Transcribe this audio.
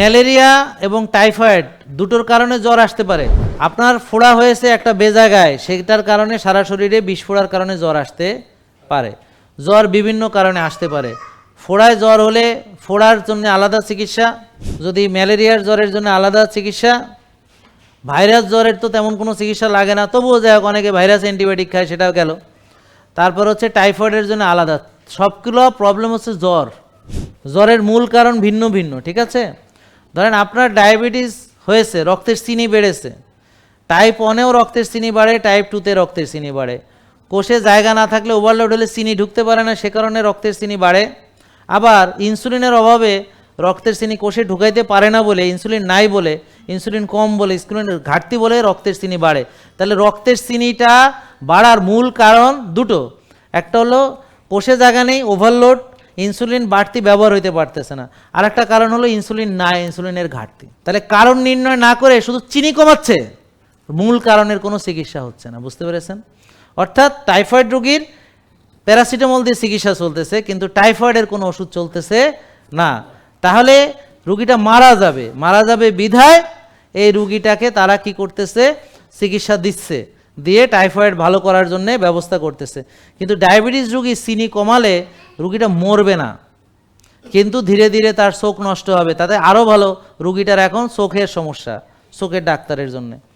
Malaria এবং typhoid দুটোর কারণে জ্বর আসতে পারে। আপনার ফোড়া হয়েছে একটা বেজাগায় সেটার কারণে সারা শরীরে বিষ ফোড়ার কারণে জ্বর আসতে পারে। জ্বর বিভিন্ন কারণে আসতে পারে। ফোড়ায় জ্বর হলে ফোড়ার জন্য আলাদা চিকিৎসা, যদি ম্যালেরিয়ার জ্বরের জন্য আলাদা চিকিৎসা, ভাইরাস জ্বরের তো তেমন কোনো চিকিৎসা লাগে না। তবুও যাই হোক, অনেকে ভাইরাস অ্যান্টিবায়োটিক খায়, সেটাও গেল। তারপর হচ্ছে টাইফয়েডের জন্য আলাদা। সবগুলো প্রবলেম হচ্ছে জ্বর। জ্বরের মূল কারণ ভিন্ন ভিন্ন, ঠিক আছে? ধরেন আপনার ডায়াবেটিস হয়েছে, রক্তের চিনি বেড়েছে। টাইপ ওয়ানেও রক্তের চিনি বাড়ে টাইপ টুতে রক্তের চিনি বাড়ে। কোষে জায়গা না থাকলে ওভারলোড হলে চিনি ঢুকতে পারে না, সে কারণে রক্তের চিনি বাড়ে। আবার ইনসুলিনের অভাবে রক্তের চিনি কোষে ঢুকাইতে পারে না বলে ইনসুলিন নাই বলে ইনসুলিন কম বলে ইনসুলিনের ঘাটতি বলে রক্তের চিনি বাড়ে। তাহলে রক্তের চিনিটা বাড়ার মূল কারণ দুটো। একটা হলো কোষে জায়গা নেই ওভারলোড ইনসুলিন বাড়তি ব্যবহার হইতে পারতেছে না। আর একটা কারণ হলো ইনসুলিন না, ইনসুলিনের ঘাটতি। তাহলে কারণ নির্ণয় না করে শুধু চিনি কমাচ্ছে, মূল কারণের কোনো চিকিৎসা হচ্ছে না, বুঝতে পেরেছেন? অর্থাৎ টাইফয়েড রোগীর প্যারাসিটামল দিয়ে চিকিৎসা চলতেছে, কিন্তু টাইফয়েডের কোনো ওষুধ চলতেছে না। তাহলে রুগীটা মারা যাবে মারা যাবে বিধায় এই রুগীটাকে তারা কি করতেছে, চিকিৎসা দিচ্ছে। দিয়ে টাইফয়েড ভালো করার জন্য ব্যবস্থা করতেছে। কিন্তু ডায়াবেটিস রুগী চিনি কমালে রুগীটা মরবে না। কিন্তু ধীরে ধীরে তার চোখ নষ্ট হবে। তাতে আরও ভালো, রুগীটার এখন চোখের সমস্যা, চোখের ডাক্তারের জন্যে।